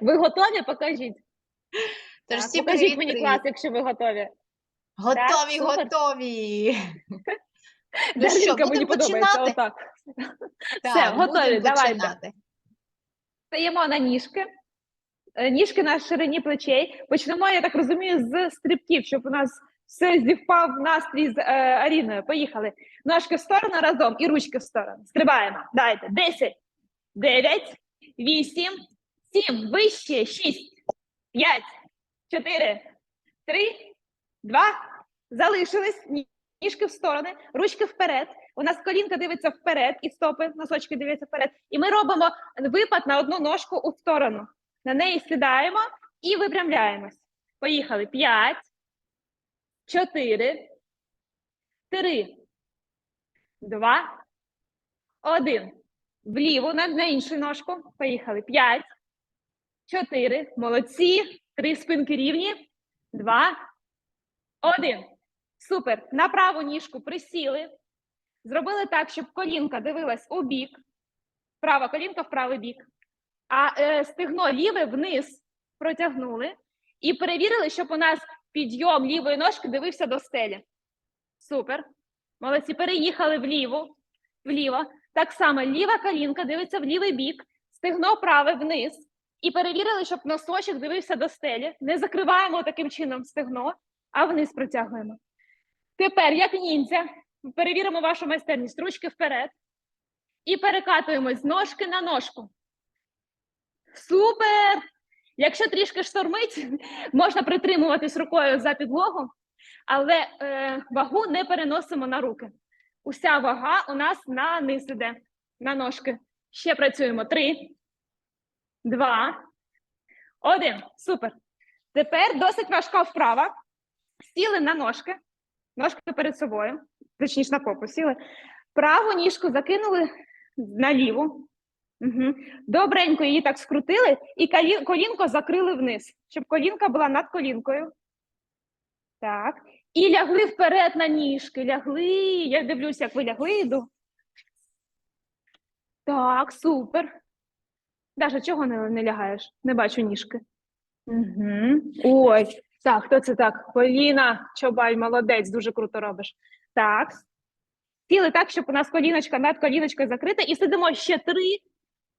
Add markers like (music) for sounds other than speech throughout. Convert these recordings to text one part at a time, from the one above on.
Ви готові? Покажіть. Тож Так, всім покажіть мені клас, якщо ви готові. Готові, супер. готові. (laughs) Ну що, мені будемо подобається починати? отак. Так, готові, будемо давайте. починати. Стаємо на ніжки. Е, Ніжки на ширині плечей. Почнемо, я так розумію, з стрибків, щоб у нас все зівпав настрій з е, Аріною. Поїхали. Ножки в сторону разом і ручки в сторону. Стрибаємо. Дайте. 10, 9, 8, 7, вище, 6, 5, 4, 3, 2, залишились. Ніжки в сторони, ручки вперед. У нас колінка дивиться вперед, і стопи, носочки дивляться вперед. І ми робимо випад на одну ножку у сторону. На неї сідаємо і випрямляємось. Поїхали. П'ять, чотири, три, два, один. Вліво на, на іншу ножку. Поїхали. П'ять, чотири. Молодці. Три спинки рівні. Два, один. Супер. На праву ніжку присіли. Зробили так, щоб колінка дивилась у бік. Права колінка в правий бік. А е, стегно ліве вниз протягнули і перевірили, щоб у нас підйом лівої ножки дивився до стелі. Супер. Молодці, переїхали вліво, вліво. Так само ліва колінка дивиться в лівий бік, стегно праве вниз. І перевірили, щоб носочок дивився до стелі. Не закриваємо таким чином стегно, а вниз протягуємо. Тепер, як ніндзя, перевіримо вашу майстерність. Ручки вперед. І перекатуємось з ножки на ножку. Супер! Якщо трішки штормить, (laughs) можна притримуватись рукою за підлогу, але е, вагу не переносимо на руки. Уся вага у нас на низ іде, на ножки. Ще працюємо. Три, два, один. Супер. Тепер досить важка вправа. Сіли на ножки, ножки перед собою, точніше на попу сіли. Праву ніжку закинули на ліву. Угу. Добренько її так скрутили і колі- колінко закрили вниз, щоб колінка була над колінкою. Так. І лягли вперед на ніжки. Лягли. Я дивлюся, як ви лягли, йду. Так, супер. Даша, чого не, не лягаєш? Не бачу ніжки. Угу. Ой, так, хто це так? Поліна Чобай, молодець, дуже круто робиш. Так. Сіли так, щоб у нас коліночка над коліночкою закрита, і сидимо ще три,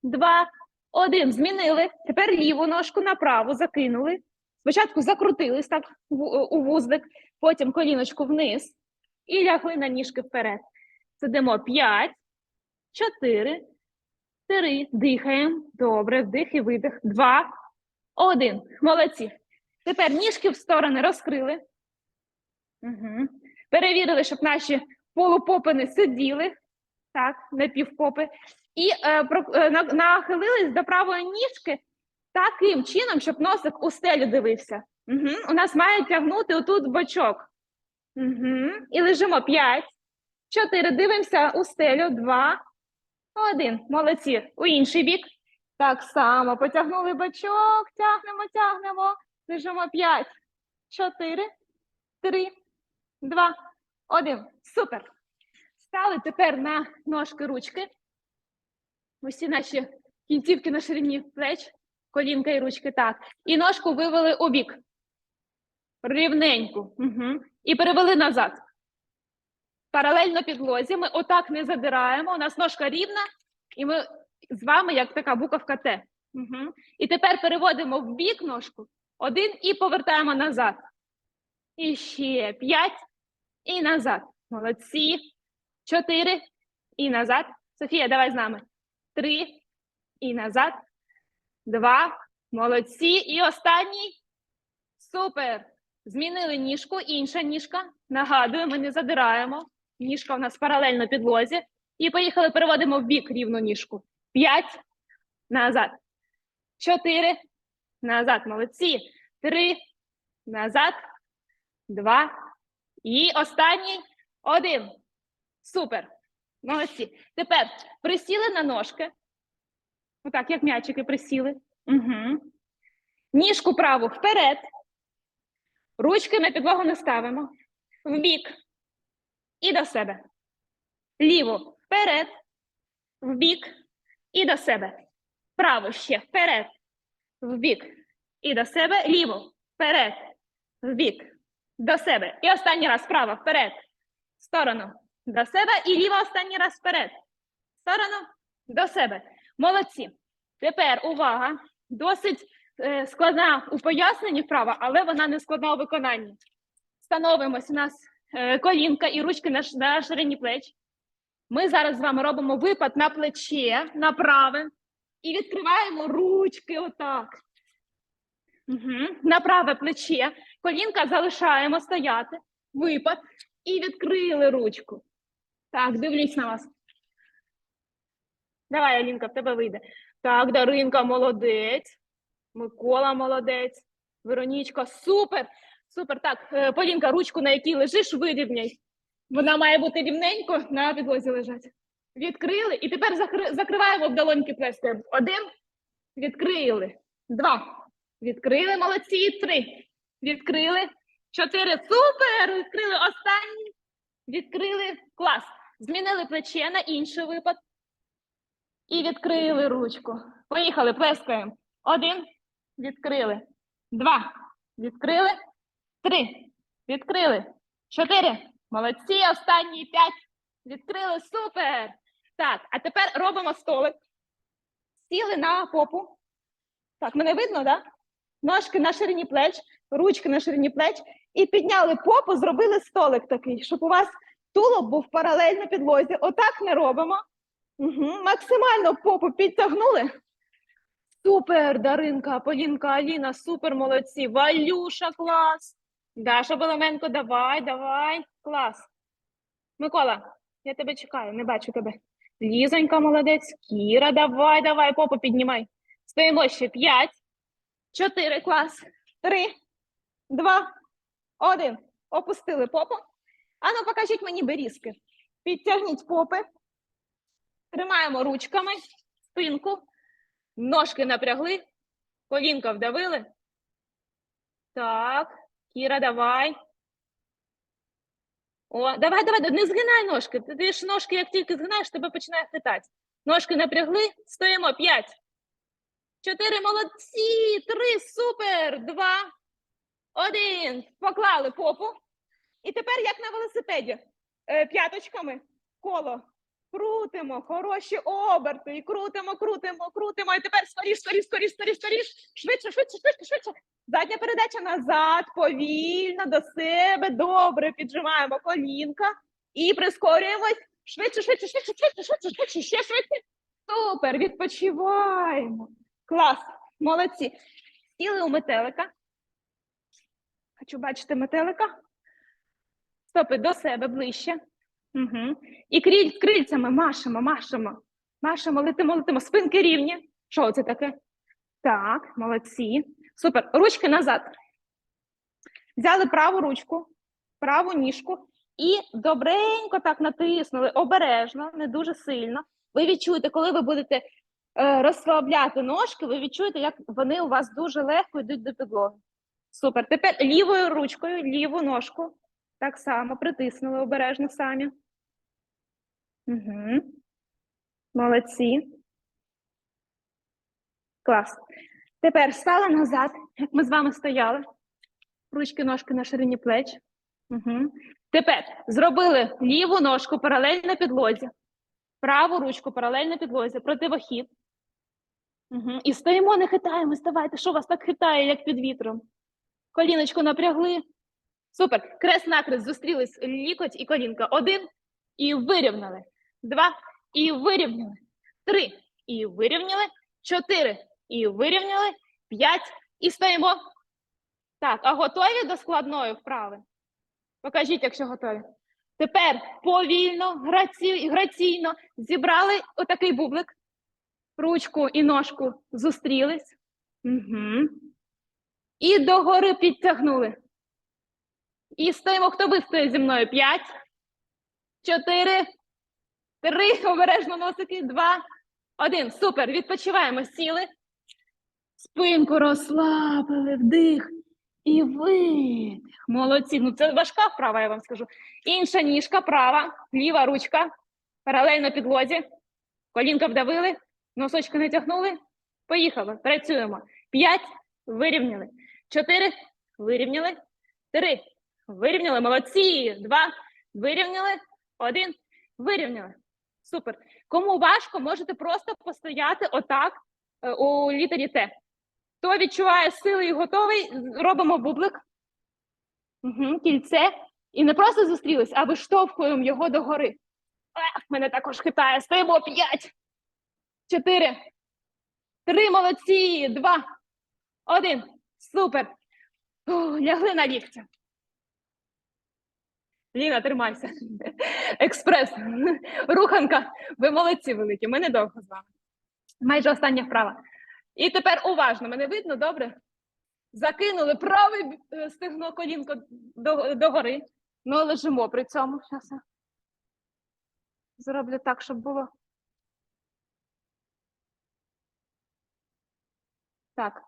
два, один. Змінили. Тепер ліву ножку на праву закинули. Спочатку закрутились так у вузлик, потім коліночку вниз і лягли на ніжки вперед. Сидимо 5, 4, 3. Дихаємо. Добре, вдих і видих. 2, 1. Молодці. Тепер ніжки в сторони розкрили. Угу. Перевірили, щоб наші полупопини сиділи. Так, не півпопи. І е, про, е, на- нахилились до правої ніжки таким чином, щоб носик у стелю дивився. Угу. У нас має тягнути отут бочок. Угу. І лежимо 5, 4, дивимося у стелю, 2, 1. Молодці. У інший бік. Так само потягнули бочок, тягнемо, тягнемо. Лежимо 5, 4, 3, 2, 1. Супер. Стали тепер на ножки ручки. Усі наші кінцівки на ширині плеч, колінка і ручки. Так. І ножку вивели у бік. Рівненьку. Угу. І перевели назад. Паралельно підлозі. Ми отак не задираємо. У нас ножка рівна, і ми з вами як така буковка Т. Угу. І тепер переводимо в бік ножку. Один і повертаємо назад. І ще п'ять. І назад. Молодці. Чотири. І назад. Софія, давай з нами. Три. І назад. Два. Молодці. І останній. Супер. Змінили ніжку. Інша ніжка. Нагадую, ми не задираємо. Ніжка у нас паралельно підлозі. І поїхали, переводимо в бік рівну ніжку. П'ять. Назад. Чотири. Назад. Молодці. Три. Назад. Два. І останній. Один. Супер. Молодці. Тепер присіли на ножки. Отак, як м'ячики присіли. Угу. Ніжку праву вперед. Ручки на підлогу не ставимо. Вбік. І до себе. Ліву вперед. Вбік. І до себе. Право ще вперед. вбік. І до себе, ліву, вперед, вбік, до себе. І останній раз вправо, вперед, в сторону, до себе. І ліва останній раз вперед, в сторону, до себе. Молодці. Тепер увага. Досить е, складна у поясненні вправа, але вона не складна у виконанні. Становимось у нас колінка і ручки на, на ширині плеч. Ми зараз з вами робимо випад на плече, на праве, і відкриваємо ручки отак. Угу. На праве плече. Колінка залишаємо стояти. Випад. І відкрили ручку. Так, дивлюсь на вас. Давай, Алінка, в тебе вийде. Так, Даринка, молодець. Микола молодець. Веронічка, супер. Супер. Так, е, Полінка, ручку, на якій лежиш, вирівняй. Вона має бути рівненько на підлозі лежать. Відкрили. І тепер закри- закриваємо в долоньки плескаємо. Один. Відкрили. Два. Відкрили. Молодці. Три. Відкрили. Чотири. Супер! Відкрили. Останній. Відкрили. Клас. Змінили плече на інший випад. І відкрили ручку. Поїхали. Плескаємо. Один. Відкрили. Два. Відкрили. Три. Відкрили. Чотири. Молодці. Останні п'ять. Відкрили. Супер. Так, а тепер робимо столик. Сіли на попу. Так, мене видно, так? Да? Ножки на ширині плеч, ручки на ширині плеч. І підняли попу, зробили столик такий, щоб у вас тулуб був паралельно підлозі. Отак не робимо. Угу. Максимально попу підтягнули. Супер, Даринка, Полінка, Аліна, супер молодці. Валюша, клас. Даша Боломенко, давай, давай. Клас. Микола, я тебе чекаю, не бачу тебе. Лізонька, молодець. Кіра, давай, давай, попу піднімай. Стоїмо ще п'ять, чотири, клас, три, два, один. Опустили попу. Ану, покажіть мені берізки. Підтягніть попи. Тримаємо ручками спинку. Ножки напрягли. Колінка вдавили. Так. Кіра, давай. О, давай, давай, не згинай ножки. Ти, ж ножки, як тільки згинаєш, тебе починає хитати. Ножки напрягли, стоїмо. П'ять. Чотири, молодці. Три, супер. Два. Один. Поклали попу. І тепер, як на велосипеді, е, п'яточками коло. Крутимо, хороші оберти. І крутимо, крутимо, крутимо. І тепер скоріш, скоріш, скоріш, скоріш, скоріш. Швидше, швидше, швидше, швидше. Задня передача назад, повільно до себе. Добре, піджимаємо колінка і прискорюємось. Швидше, швидше, швидше, швидше, швидше, швидше, ще швидше. Супер, відпочиваємо. Клас, молодці. Сіли у метелика. Хочу бачити метелика. Стопи до себе ближче. Угу. І криль, крильцями машемо, машемо. Машемо, летимо, летимо. Спинки рівні. Що це таке? Так, молодці. Супер. Ручки назад. Взяли праву ручку, праву ніжку і добренько так натиснули, обережно, не дуже сильно. Ви відчуєте, коли ви будете е, розслабляти ножки, ви відчуєте, як вони у вас дуже легко йдуть до підлоги. Супер. Тепер лівою ручкою, ліву ножку. Так само притиснули обережно самі. Угу. Молодці. Клас. Тепер стала назад, як ми з вами стояли. Ручки, ножки на ширині плеч. Угу. Тепер зробили ліву ножку паралельно підлозі, праву ручку паралельно підлозі, противохід. Угу. І стоїмо, не хитаємось. Давайте, що вас так хитає, як під вітром? Коліночку напрягли. Супер. Крест накрест зустрілись лікоть і колінка. Один і вирівняли. Два і вирівняли. Три і вирівняли. Чотири і вирівняли. П'ять і стоїмо. Так, а готові до складної вправи? Покажіть, якщо готові. Тепер повільно, граці... граційно зібрали отакий бублик. Ручку і ножку зустрілись. Угу. І догори підтягнули. І стоїмо, хто вистоїть зі мною? П'ять, чотири, три, обережно носики, два, один. Супер. Відпочиваємо. Сіли. Спинку розслабили, вдих і видих. Молодці. Ну, це важка вправа, я вам скажу. Інша ніжка, права, ліва ручка, паралельно підлозі. Колінка вдавили, носочки натягнули. Поїхали. Працюємо. П'ять. Вирівняли. Чотири. Вирівняли. Три. Вирівняли. Молодці. Два. Вирівняли. Один. Вирівняли. Супер. Кому важко, можете просто постояти отак е, у літері Т. Хто відчуває сили і готовий, робимо бублик. Угу, кільце. І не просто зустрілись, а виштовхуємо його догори. Е, мене також хитає. Стоїмо. П'ять. Чотири. Три. Молодці. Два. Один. Супер. Фу, лягли на лікті. Ліна, тримайся. Експрес. Руханка. Ви молодці великі. Ми недовго з вами. Майже остання вправа. І тепер уважно, мене видно, добре? Закинули праве е, стегно колінко до, догори. Ну, лежимо при цьому. Щас я зроблю так, щоб було. Так,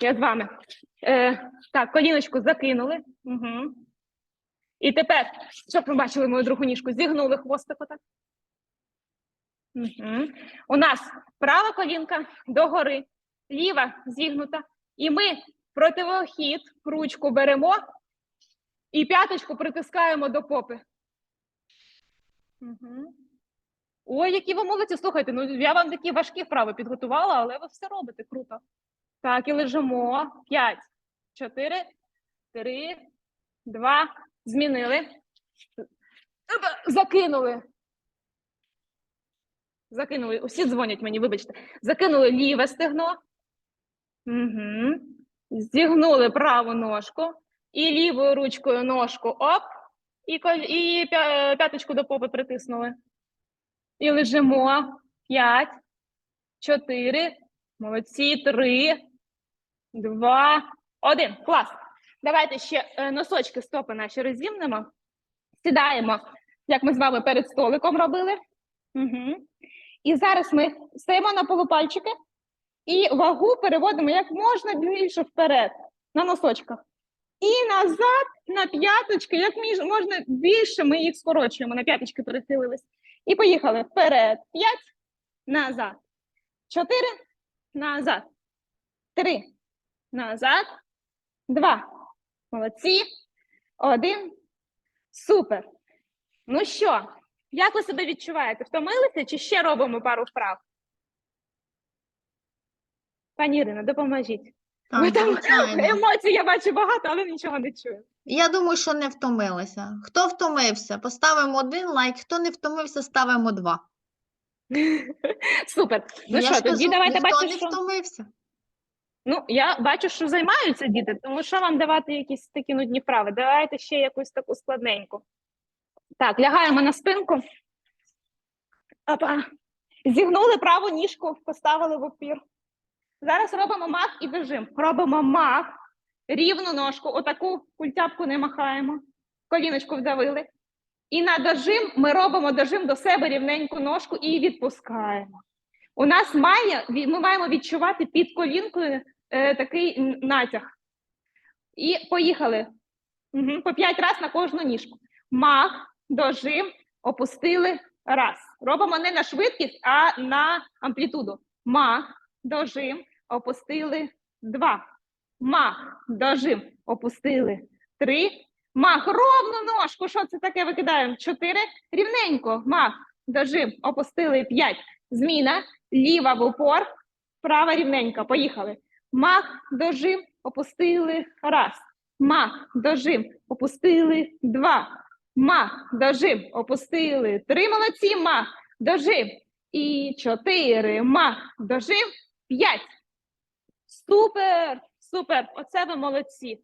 я з вами. Е, так, коліночку закинули. Угу. І тепер, щоб ви бачили мою другу ніжку, зігнули хвостик отак. Угу. У нас права колінка догори, ліва зігнута. І ми противохід, ручку беремо і п'яточку притискаємо до попи. Угу. Ой, які ви молодці. Слухайте, ну я вам такі важкі вправи підготувала, але ви все робите круто. Так, і лежимо. П'ять, чотири, три, два. Змінили. Закинули. Закинули. Усі дзвонять мені, вибачте. Закинули ліве стегно. Угу. Зігнули праву ножку. І лівою ручкою ножку оп. І, і п'яточку до попи притиснули. І лежимо. П'ять, чотири. Молодці. Три, два, один. Клас. Давайте ще е, носочки стопи наші розімнемо. Сідаємо, як ми з вами перед столиком робили. Угу. І зараз ми стоїмо на полупальчики і вагу переводимо як можна більше вперед на носочках. І назад на п'яточки, як можна більше ми їх скорочуємо, на п'яточки перехилились. І поїхали вперед. П'ять, назад. Чотири, назад. Три, назад. Два. Молодці. Один. Супер. Ну що, як ви себе відчуваєте? Втомилися чи ще робимо пару вправ? Пані Ірина, допоможіть. Так, там звичайно. емоцій я бачу багато, але нічого не чую. Я думаю, що не втомилися. Хто втомився, поставимо один лайк. Хто не втомився, ставимо два. (laughs) Супер. Ну Я що, ж тоді кажу, давайте ніхто бачу, не що. втомився. Ну, я бачу, що займаються діти, тому що вам давати якісь такі нудні вправи? Давайте ще якусь таку складненьку. Так, лягаємо на спинку. Опа. Зігнули праву ніжку, поставили в опір. Зараз робимо мах і дожим. Робимо мах, рівну ножку, отаку культяпку не махаємо, коліночку вдавили. І на дожим ми робимо дожим до себе рівненьку ножку і відпускаємо. У нас має, ми маємо відчувати під колінкою е, такий натяг. І поїхали. Угу. По п'ять разів на кожну ніжку. Мах, дожим, опустили раз. Робимо не на швидкість, а на амплітуду. Мах, дожим, опустили два. Мах, дожим, опустили три. Мах, ровну ножку. Що це таке? Викидаємо чотири. Рівненько. Мах, дожим, опустили п'ять. Зміна. Ліва в упор, права рівненька. Поїхали. Мах, дожим, опустили раз. Мах, дожим, опустили два. Мах, дожим, опустили три. Молодці, мах, дожим. І чотири. Мах, дожим, п'ять. Супер, супер. Оце ви молодці.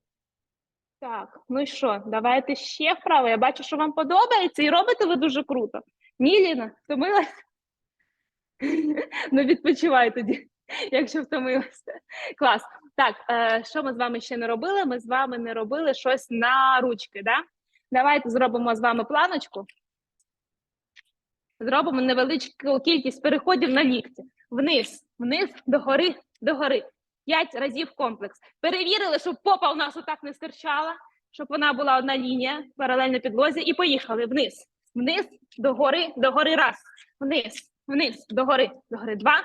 Так, ну і що, давайте ще вправо. Я бачу, що вам подобається, і робите ви дуже круто. Ні, Ліна, втомилась? (laughs) Ну, відпочивай тоді, якщо втомилася. Клас. Так, е, що ми з вами ще не робили? Ми з вами не робили щось на ручки, да? Давайте зробимо з вами планочку. Зробимо невеличку кількість переходів на лікті. Вниз, вниз, догори, догори. П'ять разів комплекс. Перевірили, щоб попа у нас отак не стирчала, щоб вона була одна лінія, паралельно підлозі. І поїхали вниз, вниз, догори, догори раз. Вниз, вниз, догори, догори два.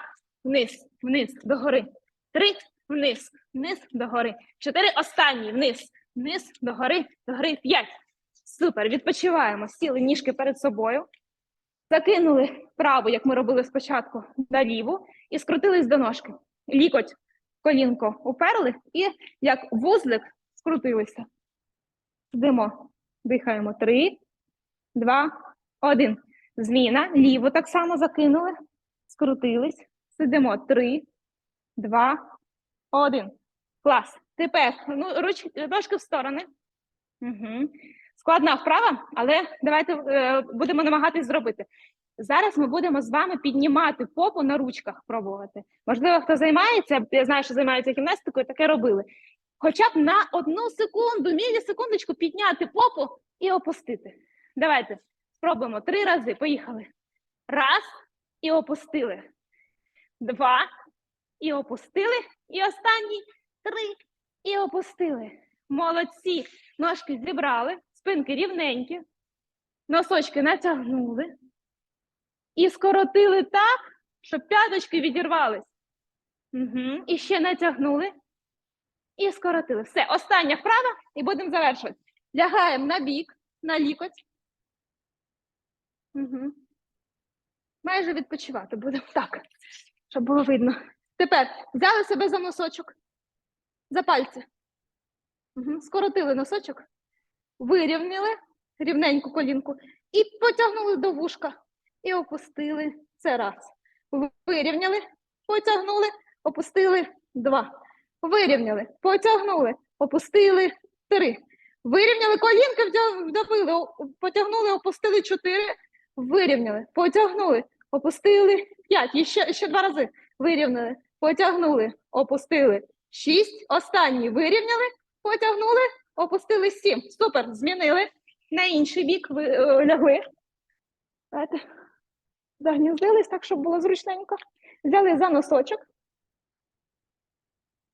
Вниз, вниз, догори. Три, вниз, вниз, догори. Чотири останні, вниз, вниз, догори, догори. П'ять. Супер. Відпочиваємо. Сіли ніжки перед собою. Закинули праву, як ми робили спочатку, на ліву, і скрутились до ножки. Лікоть, колінко уперли і як вузлик скрутилися. Сидимо, дихаємо. Три, два, один. Зміна. Ліву так само закинули, скрутились. Сидимо. Три, два, один. Клас. Тепер ну, ручки, ножки в сторони. Угу. Складна вправа, але давайте е, будемо намагатись зробити. Зараз ми будемо з вами піднімати попу на ручках, пробувати. Можливо, хто займається, я знаю, що займаються гімнастикою, таке робили. Хоча б на одну секунду, мілісекундочку підняти попу і опустити. Давайте спробуємо три рази. Поїхали. Раз і опустили. Два і опустили. І останній три і опустили. Молодці. Ножки зібрали, спинки рівненькі, носочки натягнули і скоротили так, щоб п'яточки відірвались. Угу. І ще натягнули і скоротили. Все, остання вправа, і будемо завершувати. Лягаємо на бік, на лікоть. Угу. Майже відпочивати будемо так, щоб було видно. Тепер взяли себе за носочок, за пальці. Угу. Скоротили носочок, вирівняли рівненьку колінку і потягнули до вушка. І опустили. Це раз. Вирівняли, потягнули, опустили два. Вирівняли, потягнули, опустили три. Вирівняли колінки, вдавили, потягнули, опустили чотири. Вирівняли, потягнули, опустили п'ять. Ще, ще два рази. Вирівняли, потягнули, опустили шість. Останній вирівняли, потягнули, опустили сім. Супер, змінили. На інший бік ви е, лягли. Давайте. Загніздились так, щоб було зручненько. Взяли за носочок.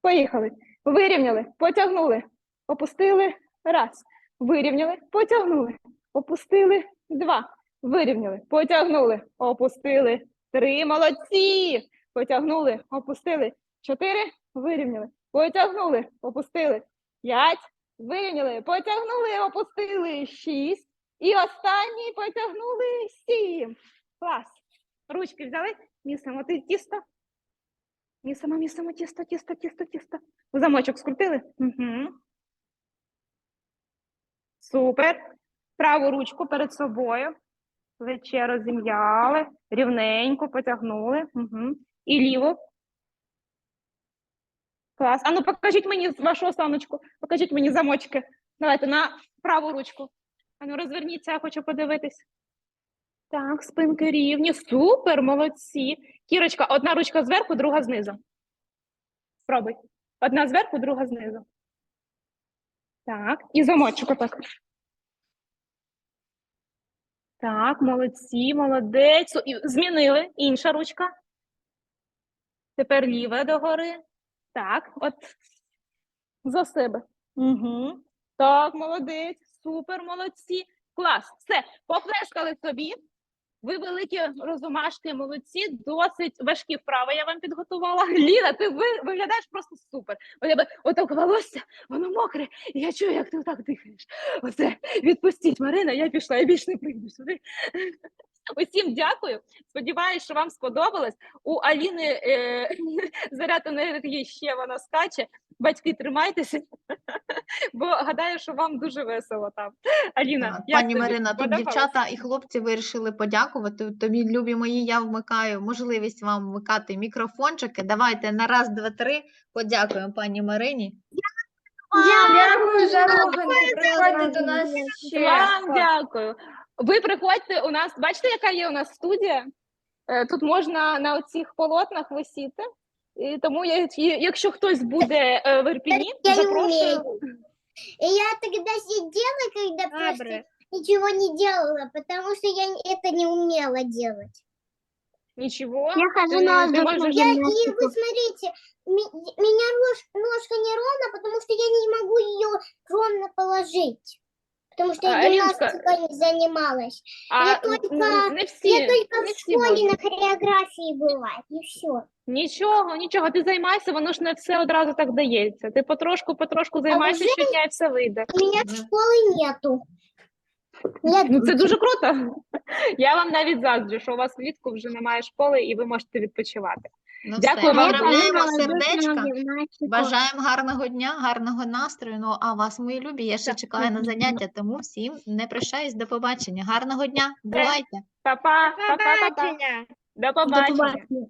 Поїхали. Вирівняли, потягнули, опустили раз. Вирівняли, потягнули, опустили два. Вирівняли, потягнули, опустили три. Молодці! Потягнули, опустили чотири. Вирівняли, потягнули, опустили п'ять. Вирівняли, потягнули, опустили шість. І останній потягнули сім. Клас. Ручки взяли, місимо ти- тісто. Місимо, місимо тісто, тісто, тісто, тісто. В замочок скрутили? Угу. Супер. Праву ручку перед собою. Плече розім'яли, рівненько потягнули. Угу. І ліву. Клас. А ну покажіть мені з вашого саночку, покажіть мені замочки. Давайте на праву ручку. А ну розверніться, я хочу подивитись. Так, спинки рівні. Супер, молодці. Кірочка, одна ручка зверху, друга знизу. Спробуй. Одна зверху, друга знизу. Так, і замочок отак. Так, молодці, молодець. Змінили. Інша ручка. Тепер ліве догори. Так, от за себе. Угу. Так, молодець, супер, молодці. Клас. Все, поплескали собі. Ви великі розумашки, молодці, досить важкі вправи я вам підготувала. (laughs) Ліна, ти ви, виглядаєш просто супер. Я би, отак волосся, воно мокре, і я чую, як ти отак дихаєш. Оце відпустіть, Марина, я пішла, я більше не прийду сюди. Усім дякую. Сподіваюсь, що вам сподобалось. У Аліни е, (laughs) заряд енергії ще вона скаче. Батьки, тримайтеся, (laughs) бо гадаю, що вам дуже весело там. Аліна, як Пані тобі? Марина, тут дівчата і хлопці вирішили подякувати. Тобі, любі мої, я вмикаю можливість вам вмикати мікрофончики. Давайте на раз, два, три подякуємо пані Марині. Дякую за руханку. Приходьте до нас ще. Вам дякую. Ви приходьте у нас. Бачите, яка є у нас студія? Е, Тут можна на оцих полотнах висіти. І тому я, і- якщо хтось буде е, в Ірпіні, Я не запрошую. И я тогда сидела, когда просто Добре. ничего не делала, потому что я это не умела делать. Нічого. Я хожу Ти- на ти воздух, можеш- Я, и вы смотрите, ми- меня нож- ножка не ровно, потому что я не могу ее ровно положить. Потому что я гимнастикой не занималась. А я только- не всі, я только не в всі можуть. на хореографии была, и все. Нічого, нічого, ти займайся, воно ж не все одразу так дається. Ти потрошку, потрошку займайся вже- щодня і все вийде. У меня школы нету. Нет, Ну це дуже круто. (laughs) Я вам навіть заздрю, що у вас влітку вже немає школи і ви можете відпочивати. Ну, Дякую вам. Молодець, сердечка. Бажаємо гарного дня, гарного настрою. Ну а вас, мої любі, я ще Так. чекаю на заняття, тому всім не прощаюсь. До побачення. Гарного дня. Бувайте. Па-па, па-па, па-па. Побачення. До До побачення.